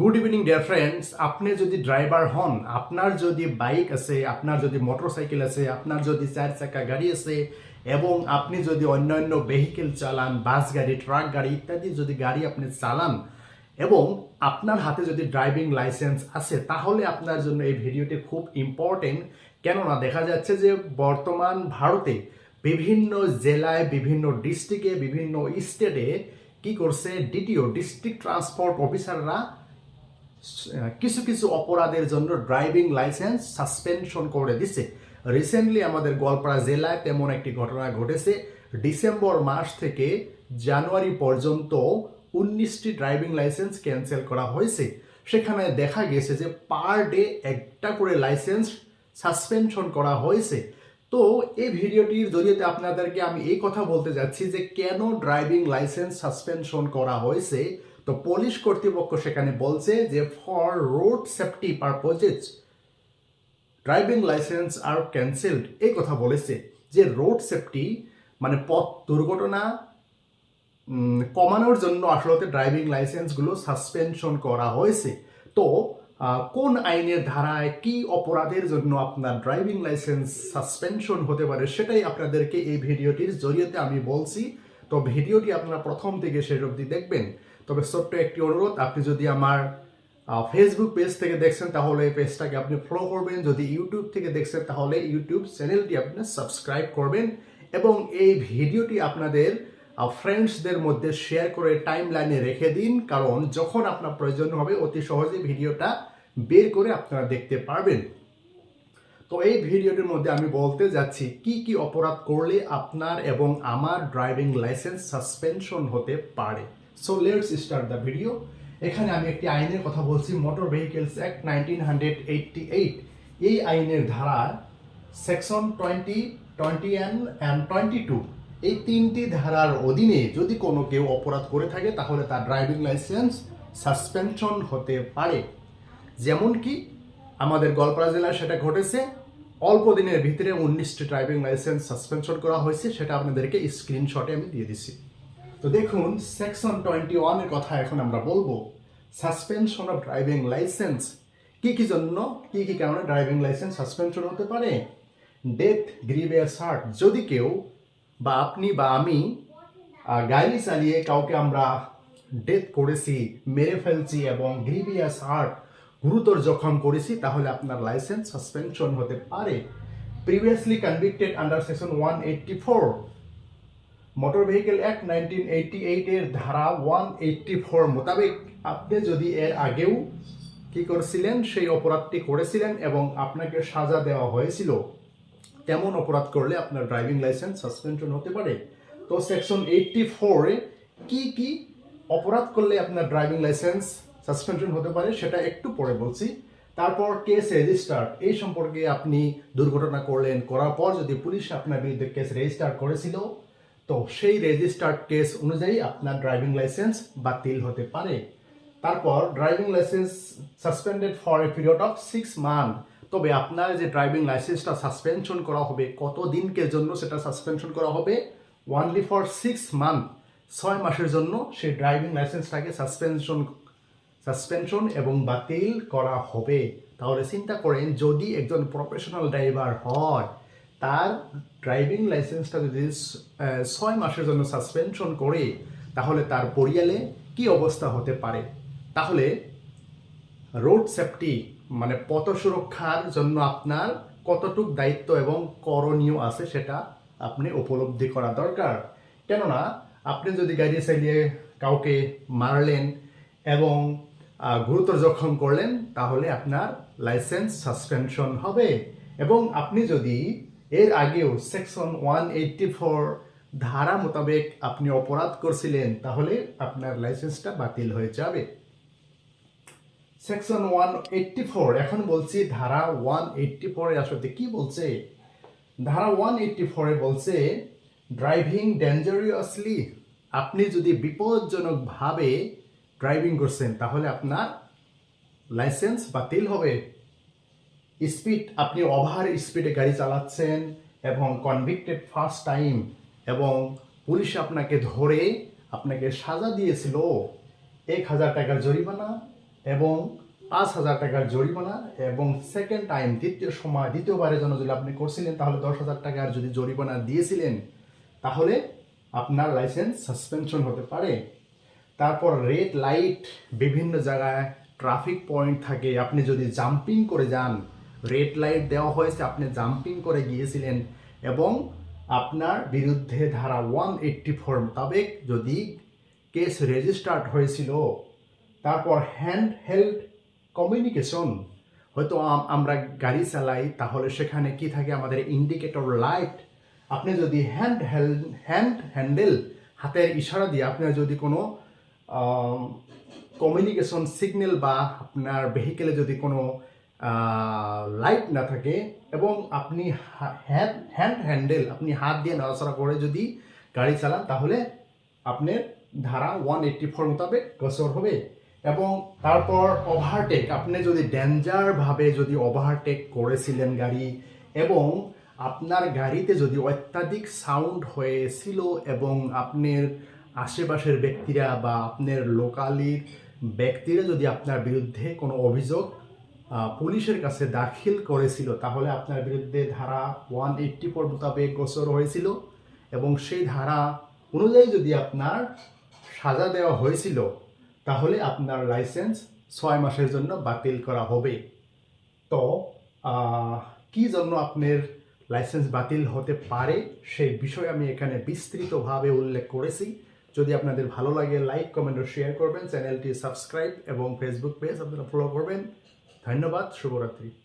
Good evening dear friends আপনি যদি driver হন, আপনার যদি বাইক আছে, আপনার যদি মোটরসাইকেল আছে, আপনার যদি চার চাকা গাড়ি আছে, এবং আপনি যদি অন্যান্য ভেহিকেল চালান বাস গাড়ি ট্রাক গাড়ি ইত্যাদি যদি গাড়ি আপনি চালান, এবং আপনার হাতে যদি ড্রাইভিং লাইসেন্স আছে, তাহলে আপনার জন্য এই ভিডিওটি খুব ইম্পর্টেন্ট কেননা দেখা যাচ্ছে যে বর্তমান ভারতে বিভিন্ন জেলায়, বিভিন্ন ডিস্ট্রিক্টে বিভিন্ন স্টেটে কি করছে ডিটিও ডিস্ট্রিক্ট ট্রান্সপোর্ট অফিসাররা কিছু কিছু অপরাধের জন্য ড্রাইভিং লাইসেন্স সাসপেনশন করে দিছে। রিসেন্টলি আমাদের গোয়ালপাড়া জেলায় তেমন একটি ঘটনা ঘটেছে। ডিসেম্বর মাস থেকে জানুয়ারি পর্যন্ত উনিশটি ড্রাইভিং লাইসেন্স ক্যান্সেল করা হয়েছে। সেখানে দেখা গেছে যে পার ডে একটা করে লাইসেন্স সাসপেনশন করা হয়েছে। তো এই ভিডিওটির জরিয়েতে আপনাদেরকে আমি এই কথা বলতে যাচ্ছি যে কেন ড্রাইভিং লাইসেন্স সাসপেনশন করা হয়েছে? তো পুলিশ কর্তৃপক্ষ সেখানে বলছে যে for road safety purposes driving licence are cancelled এই কথা বলেছে যে রোড সেফটি মানে পথ দুর্ঘটনা কমানোর জন্য আসলে ড্রাইভিং লাইসেন্সগুলো সাসপেনশন করা হয়েছে। তো কোন আইনের ধারায় কি অপরাধের জন্য আপনার ড্রাইভিং লাইসেন্স সাসপেনশন হতে পারে সেটাই আপনাদেরকে এই ভিডিওটির জরিয়েতে আমি বলছি। তো ভিডিওটি আপনারা প্রথম থেকে শেষ অবধি দেখবেন। তবে ছোট্ট একটি অনুরোধ, আপনি যদি আমার ফেসবুক পেজ থেকে দেখছেন, তাহলে এই পেজটাকে আপনি ফলো করবেন। যদি ইউটিউব থেকে দেখছেন, তাহলে ইউটিউব চ্যানেলটি আপনি সাবস্ক্রাইব করবেন এবং এই ভিডিওটি আপনাদের ফ্রেন্ডসদের মধ্যে শেয়ার করে টাইম লাইনে রেখে দিন। কারণ যখন আপনার প্রয়োজন হবে, অতি সহজে ভিডিওটা বের করে আপনারা দেখতে পারবেন। তো এই ভিডিওটির মধ্যে আমি বলতে যাচ্ছি, কি কি অপরাধ করলে আপনার এবং আমার ড্রাইভিং লাইসেন্স সাসপেনশন হতে পারে? So let's start the video এখানে আমি একটি আইনের কথা বলছি motor vehicles act nineteen hundred eighty eight এই আইনের ধারা section twenty twenty and twenty two এই তিনটি ধারার অধীনে যদি কোনো কেউ অপরাধ করে থাকে, তাহলে তার ড্রাইভিং লাইসেন্স সাসপেনশন হতে পারে। যেমন কি আমাদের গলপাড়া জেলায় সেটা ঘটেছে, অল্প দিনের ভিতরে উনিশটি ড্রাইভিং লাইসেন্স সাসপেনশন করা হয়েছে, সেটা আপনাদেরকে স্ক্রিনশটে আমি দিয়ে দিছি তো দেখুন সেকশন টোয়েন্টি ওয়ানের কথা এখন আমরা বলব। সাসপেনশন অফ ড্রাইভিং লাইসেন্স কি কি জন্য, কি কি কারণে ড্রাইভিং লাইসেন্স সাসপেনশন হতে পারে? ডেথ গ্রিভিয়াস হার্ট যদি কেউ বা আপনি বা আমি গাড়ি চালিয়ে কাউকে আমরা ডেথ করেছি, মেরে ফেলছি এবং গ্রিভিয়াস হার্ট গুরুতর জখম করেছি, তাহলে আপনার লাইসেন্স সাসপেনশন হতে পারে। Previously convicted under section one eighty four motor vehicle act nineteen eighty এইটের ধারা ওয়ান এইটটি ফোর মোতাবেক আপনি যদি এর আগেও কি করেছিলেন, সেই অপরাধটি করেছিলেন এবং আপনাকে সাজা দেওয়া হয়েছিল তেমন অপরাধ করলে আপনার ড্রাইভিং লাইসেন্স সাসপেনশন হতে পারে? তো সেকশন এইটটি ফোরে কি কি অপরাধ করলে আপনার ড্রাইভিং লাইসেন্স সাসপেনশন হতে পারে সেটা একটু পরে বলছি। তারপর কেস রেজিস্টার এই সম্পর্কে আপনি দুর্ঘটনা করলেন, করার পর যদি পুলিশ আপনার বিরুদ্ধে কেস রেজিস্টার করেছিল তো সেই রেজিস্টার্ড কেস অনুযায়ী আপনার ড্রাইভিং লাইসেন্স বাতিল হতে পারে। তারপর driving licence suspended for a period of six month তবে আপনার যে ড্রাইভিং লাইসেন্সটা সাসপেনশন করা হবে, কত দিনকে জন্য সেটা সাসপেনশন করা হবে? ওয়ানলি ফর সিক্স মান্থ ছয় মাসের জন্য সেই ড্রাইভিং লাইসেন্সটাকে সাসপেনশন সাসপেনশন এবং বাতিল করা হবে। তাহলে চিন্তা করেন, যদি একজন প্রফেশনাল ড্রাইভার হয় তার ড্রাইভিং লাইসেন্সটা যদি ছয় মাসের জন্য সাসপেনশন করে, তাহলে তার পরিয়ালে কি অবস্থা হতে পারে? তাহলে রোড সেফটি মানে পথ সুরক্ষার জন্য আপনার কতটুক দায়িত্ব এবং করণীয় আছে সেটা আপনি উপলব্ধি করা দরকার। কেননা, আপনি যদি গাড়ি চালিয়ে কাউকে মারলেন এবং গুরুতর জখম করলেন, তাহলে আপনার লাইসেন্স সাসপেনশন হবে। এবং আপনি যদি এর আগেও সেকশন ওয়ান এইটটি ফোর ধারা মোতাবেক আপনি অপরাধ করছিলেন, তাহলে আপনার লাইসেন্সটা বাতিল হয়ে যাবে। সেকশন ওয়ান এইটটি ফোর এখন বলছি ধারা ওয়ান এইটটি ফোরে আসলে কি বলছে? ধারা ওয়ান এইটটি ফোরে বলছে ড্রাইভিং ডেঞ্জারিয়াসলি আপনি যদি বিপজ্জনকভাবে ড্রাইভিং করছেন, তাহলে আপনার লাইসেন্স বাতিল হবে। স্পিড, আপনি ওভার স্পিডে গাড়ি চালাচ্ছেন এবং কনভিক্টেড ফার্স্ট টাইম এবং পুলিশ আপনাকে ধরে আপনাকে সাজা দিয়েছিল এক হাজার টাকার জরিমানা এবং পাঁচ হাজার টাকার জরিমানা এবং সেকেন্ড টাইম দ্বিতীয় সময়, দ্বিতীয়বারের জন্য যদি আপনি করছিলেন, তাহলে দশ হাজার টাকার যদি জরিমানা দিয়েছিলেন, তাহলে আপনার লাইসেন্স সাসপেনশন হতে পারে। তারপর রেড লাইট বিভিন্ন জায়গায় ট্রাফিক পয়েন্ট থাকে, আপনি যদি জাম্পিং করে যান রেড লাইট দেওয়া হয়েছে, আপনি জাম্পিং করে গিয়েছিলেন এবং আপনার বিরুদ্ধে ধারা ওয়ান এইট্টি ফোর মোতাবেক যদি কেস রেজিস্টার্ড হয়েছিল, তারপর হ্যান্ড হেল্ড কমিউনিকেশন হয়তো আমরা গাড়ি চালাই, তাহলে সেখানে কি থাকে? আমাদের ইন্ডিকেটর লাইট আপনি যদি হ্যান্ড হেল্ড হ্যান্ড হ্যান্ডেল হাতের ইশারা দিয়ে আপনার যদি কোনো কমিউনিকেশন সিগন্যাল বা আপনার ভেহিকেলে যদি কোনো লাইট না থাকে এবং আপনি হ্যান্ড হ্যান্ড হ্যান্ডেল আপনি হাত দিয়ে নড়াচড়া করে যদি গাড়ি চালান, তাহলে আপনার ধারা ওয়ান এইট্টি ফোর মোতাবেক গোচর হবে এবং তারপর ওভারটেক আপনি যদি ডেঞ্জারভাবে যদি ওভারটেক করেছিলেন গাড়ি এবং আপনার গাড়িতে যদি অত্যাধিক সাউন্ড হয়েছিল এবং আপনার আশেপাশের ব্যক্তিরা বা আপনার লোকালির ব্যক্তিরা যদি আপনার বিরুদ্ধে কোনো অভিযোগ পুলিশের কাছে দাখিল করেছিল। তাহলে আপনার বিরুদ্ধে ধারা ওয়ান এইট্টি ফোর মোতাবেক গোচর হয়েছিল এবং সেই ধারা অনুযায়ী যদি আপনার সাজা দেওয়া হয়েছিল, তাহলে আপনার লাইসেন্স ছয় মাসের জন্য বাতিল করা হবে। তো কি জন্য আপনার লাইসেন্স বাতিল হতে পারে সেই বিষয়ে আমি এখানে বিস্তৃতভাবে উল্লেখ করেছি। যদি আপনাদের ভালো লাগে লাইক কমেন্ট ও শেয়ার করবেন। চ্যানেলটি সাবস্ক্রাইব এবং ফেসবুক পেজ আপনারা ফলো করবেন। ধন্যবাদ শুভরাত্রি।